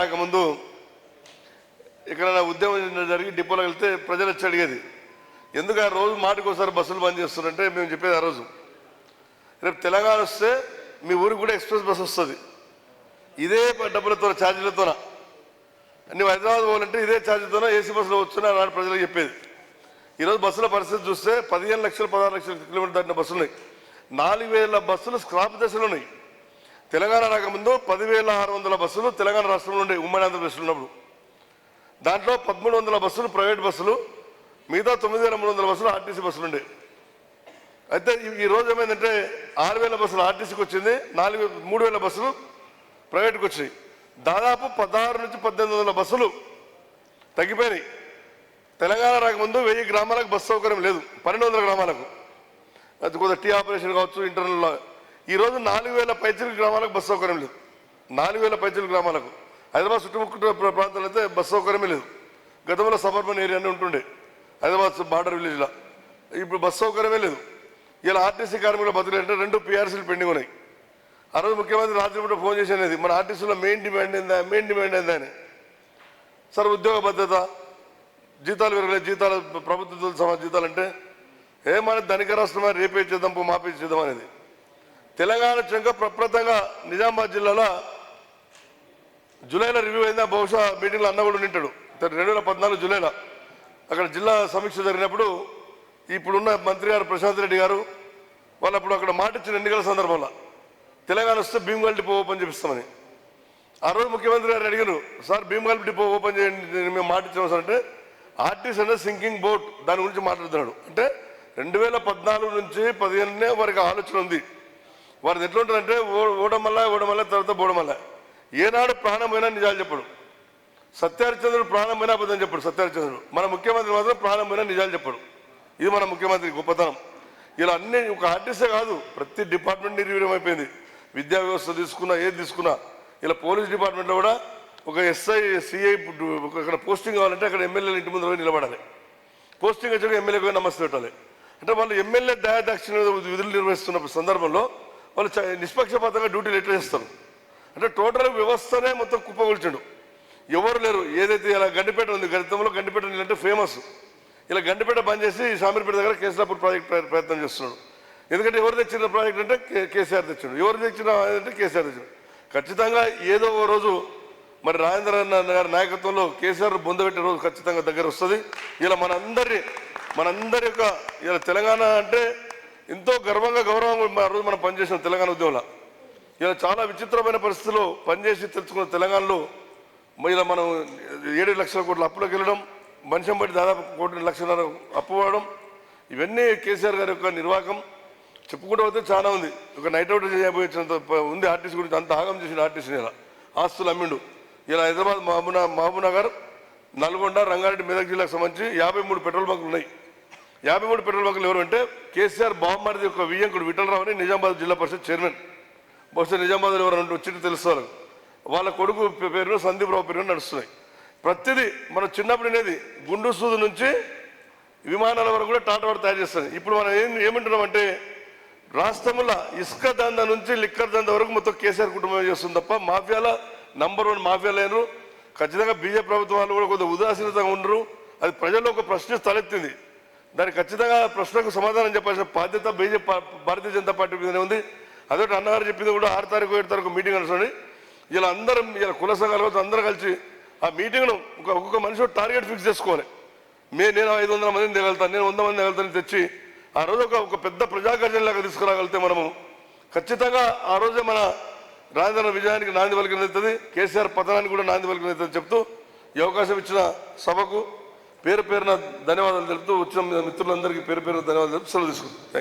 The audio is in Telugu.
రాకముందు ఇక్కడ ఉద్యమం జరిగి డిపోలో వెళ్తే ప్రజలు వచ్చి అడిగేది ఎందుకు ఆ రోజు మాటకోసారి బస్సులు బంద్ చేస్తున్నారంటే మేము చెప్పేది ఆ రోజు. రేపు తెలంగాణ వస్తే మీ ఊరికి కూడా ఎక్స్ప్రెస్ బస్ వస్తుంది. ఇదే డబ్బులతో ఛార్జీలతో నువ్వు హైదరాబాద్ పోవాలంటే ఇదే ఛార్జీతో ఏసీ బస్సులో వచ్చున్నా నాడు ప్రజలకు చెప్పేది. ఈరోజు బస్సుల పరిస్థితి చూస్తే పదిహేను లక్షలు పదహారు లక్షల కిలోమీటర్ దాటిన బస్సులు ఉన్నాయి. నాలుగు వేల బస్సులు స్క్రాప్ దశలు ఉన్నాయి. తెలంగాణ రాకముందు పదివేల ఆరు వందల బస్సులు తెలంగాణ రాష్ట్రంలో ఉండే ఉమ్మడి ఆంధ్రప్రదేశ్లో ఉన్నప్పుడు. దాంట్లో పదమూడు వందల బస్సులు ప్రైవేట్ బస్సులు మిగతా తొమ్మిది వేల మూడు వందల బస్సులు ఆర్టీసీ బస్సులు ఉండే. అయితే ఈ- రోజు ఏమైందంటే ఆరు వేల బస్సులు ఆర్టీసీకి వచ్చింది నాలుగు మూడు వేల బస్సులు ప్రైవేట్కి వచ్చినాయి. దాదాపు పదహారు నుంచి పద్దెనిమిది వందల బస్సులు తగ్గిపోయినాయి. తెలంగాణ రాకముందు వెయ్యి గ్రామాలకు బస్సు సౌకర్యం లేదు పన్నెండు వందల గ్రామాలకు. అది కొద్దిగా టీ ఆపరేషన్ కావచ్చు ఇంటర్నల్ ఈరోజు నాలుగు వేల పైచల గ్రామాలకు బస్సు సౌకర్యం లేదు. నాలుగు వేల పైచల గ్రామాలకు. హైదరాబాద్ చుట్టుముట్టు ప్రాంతాలు అయితే బస్సు సౌకర్యమే లేదు. గతంలో సబర్బన్ ఏరియా అని ఉంటుండే. హైదరాబాద్ బార్డర్ విలేజ్లో. ఇప్పుడు బస్సు సౌకర్యమే లేదు. ఇలా ఆర్టీసీ కార్మికుల బతులు అంటే రెండు పిఆర్సీలు పెండింగ్ ఉన్నాయి. ఆ రోజు ముఖ్యమంత్రి రాత్రి పూట ఫోన్ చేసి అనేది మన ఆర్టీసీలో మెయిన్ డిమాండ్ ఏందా? మెయిన్ డిమాండ్ ఏందా అని. సార్ ఉద్యోగ భద్రత జీతాలు పెరగలేదు. జీతాలు ప్రభుత్వ జీతాలు అంటే ఏమని ధనిక రాష్ట్రమా రేపే చేద్దాం మాపే చేద్దాం అనేది. తెలంగాణ చెంక ప్రప్రతంగా నిజామాబాద్ జిల్లాలో జూలైలో రివ్యూ అయిందా? బహుశా మీటింగ్లో అన్న కూడా ఉంటాడు రెండు వేల పద్నాలుగు జూలైలో అక్కడ జిల్లా సమీక్ష జరిగినప్పుడు ఇప్పుడున్న మంత్రి గారు ప్రశాంత్ రెడ్డి గారు వాళ్ళు అప్పుడు అక్కడ మాట ఇచ్చిన ఎన్నికల సందర్భంలో తెలంగాణ వస్తే భీమగల్ డిపో ఓపెన్ చేపిస్తామని. ఆ రోజు ముఖ్యమంత్రి గారు అడిగారు సార్ భీమగల్ డిపో ఓపెన్ చేయండి మేము మాట ఇచ్చాము సార్ అంటే ఆర్టీసీ అనేది సింకింగ్ బోట్ దాని గురించి మాట్లాడుతున్నాడు. అంటే రెండు వేల పద్నాలుగు నుంచి పదిహేనునే వారికి ఆలోచన ఉంది. వారిది ఎట్లుంటారంటే ఓడమల్ల ఓడమల్ల తర్వాత బోడమల్ల. ఏనాడు ప్రాణమైనా నిజాలు చెప్పడు. సత్యారచంద్రుడు ప్రాణమైన అబద్ధం చెప్పడు సత్యారచంద్రుడు మన ముఖ్యమంత్రి మాత్రం ప్రాణమైన నిజాలు చెప్పడు. ఇది మన ముఖ్యమంత్రి గొప్పతనం. ఇలా అన్ని ఒక ఆర్టీసే కాదు ప్రతి డిపార్ట్మెంట్ నిర్వీర్యం అయిపోయింది. విద్యా వ్యవస్థ తీసుకున్నా ఏది తీసుకున్నా. ఇలా పోలీస్ డిపార్ట్మెంట్లో కూడా ఒక ఎస్ఐ సిఐ అక్కడ పోస్టింగ్ కావాలంటే అక్కడ ఎమ్మెల్యేల ఇంటి ముందు నిలబడాలి. పోస్టింగ్ వచ్చాక ఎమ్మెల్యేకి పోయి నమస్తే పెట్టాలి. అంటే వాళ్ళు ఎమ్మెల్యే దయాదాక్షిణ విధులు నిర్వహిస్తున్న సందర్భంలో వాళ్ళు చ- నిష్పక్షపాతంగా డ్యూటీలు ఎట్లా చేస్తారు? అంటే టోటల్ వ్యవస్థనే మొత్తం కుప్పగొల్చాడు. ఎవరు లేరు. ఏదైతే ఇలా గండిపేట ఉంది గతంలో గండిపేట నీళ్ళంటే ఫేమస్ ఇలా గండిపేట బంద్ చేసి షామీర్పేట దగ్గర కేసరాపూర్ ప్రాజెక్ట్ ప్ర- ప్రయత్నం చేస్తున్నాడు. ఎందుకంటే ఎవరు తెచ్చిన ప్రాజెక్ట్ అంటే కేసీఆర్ తెచ్చాడు. ఎవరు తెచ్చిన అంటే కేసీఆర్ తెచ్చాడు. ఖచ్చితంగా ఏదో ఒక రోజు మరి రాజేంద్ర గారి నాయకత్వంలో కేసీఆర్ బొందబెట్టే రోజు ఖచ్చితంగా దగ్గర వస్తుంది. ఇలా మనందరి మనందరి యొక్క ఇలా తెలంగాణ అంటే ఎంతో గర్వంగా గౌరవంగా ఆ రోజు మనం పనిచేసిన తెలంగాణ ఉద్యమంలో ఇలా చాలా విచిత్రమైన పరిస్థితుల్లో పనిచేసి తెలుసుకున్న తెలంగాణలో ఇలా మనం ఏడు లక్షల కోట్ల అప్పులోకి వెళ్ళడం మనిషం బట్టి దాదాపు కోటి లక్షల అప్పు పోవడం ఇవన్నీ కేసీఆర్ గారి యొక్క నిర్వాహకం. చెప్పుకుంటూ పోతే చాలా ఉంది. ఒక నైట్ అవుట్ చేయబోయేంత ఉంది ఆర్టీసీ గురించి అంత ఆగం చేసిన ఆర్టీసీ ఇలా ఆస్తులు అమ్మిండు. ఇలా హైదరాబాద్ మహబూనా మహబూబ్నగర్ నల్గొండ రంగారెడ్డి మెదక్ జిల్లాకు సంబంధించి యాభై మూడు పెట్రోల్ బంకులు ఉన్నాయి. యాభై మూడు పెట్రోల్ బంకులు ఎవరు అంటే కేసీఆర్ బామ్మడిది ఒక వియ్యంకుడు విఠలరావు అని నిజామాబాద్ జిల్లా పరిషత్ చైర్మన్. బహుశా నిజామాబాద్లో ఎవరైనా వచ్చింది తెలుస్తారు. వాళ్ళ కొడుకు పేరు సందీప్ రావు పేరు నడుస్తున్నాయి. ప్రతిదీ మన చిన్నప్పుడు అనేది గుండు సూదు నుంచి విమానాల వరకు కూడా టాటా వాడు తయారు చేస్తుంది. ఇప్పుడు మనం ఏం ఏమంటున్నాం అంటే రాష్ట్రంలో ఇసుక దంద నుంచి లిక్కర్ దంద వరకు మొత్తం కేసీఆర్ కుటుంబం చేస్తుంది తప్ప మాఫియాల నంబర్ వన్ మాఫియా లేరు. ఖచ్చితంగా బీజేపీ ప్రభుత్వాలు కూడా కొంత ఉదాసీనతగా ఉండరు. అది ప్రజల్లో ఒక ప్రశ్న తలెత్తింది. దానికి ఖచ్చితంగా ప్రశ్నకు సమాధానం చెప్పాల్సిన బాధ్యత బీజేపీ భారతీయ జనతా పార్టీ మీదనే ఉంది. అదొకటి అన్నగారు చెప్పింది కూడా ఆరు తారీఖు ఏడు తారీఖు మీటింగ్ నడుస్తుంది ఇలా అందరం ఇలా కుల సంఘాలు కోసం కలిసి ఆ మీటింగ్ను ఒక ఒక్కొక్క మనిషి టార్గెట్ ఫిక్స్ చేసుకోవాలి. మే నేను ఐదు వందల మందిని తగలుతాను నేను వంద మంది తగలుతాను తెచ్చి ఆ రోజు ఒక ఒక పెద్ద ప్రజాకర్జనలాగా తీసుకురాగలిగితే మనము ఖచ్చితంగా ఆ రోజే మన రాజధాని విజయానికి నాంది పలికినది కేసీఆర్ పతనానికి కూడా నాంది పలికినది చెప్తూ ఈ అవకాశం ఇచ్చిన సభకు పేరు పేరున ధన్యవాదాలు తెలుపుతూ వచ్చిన మిత్రులందరికీ పేరు పేరున ధన్యవాదాలు తెలుపుతూ సెలవు తీసుకుంటాం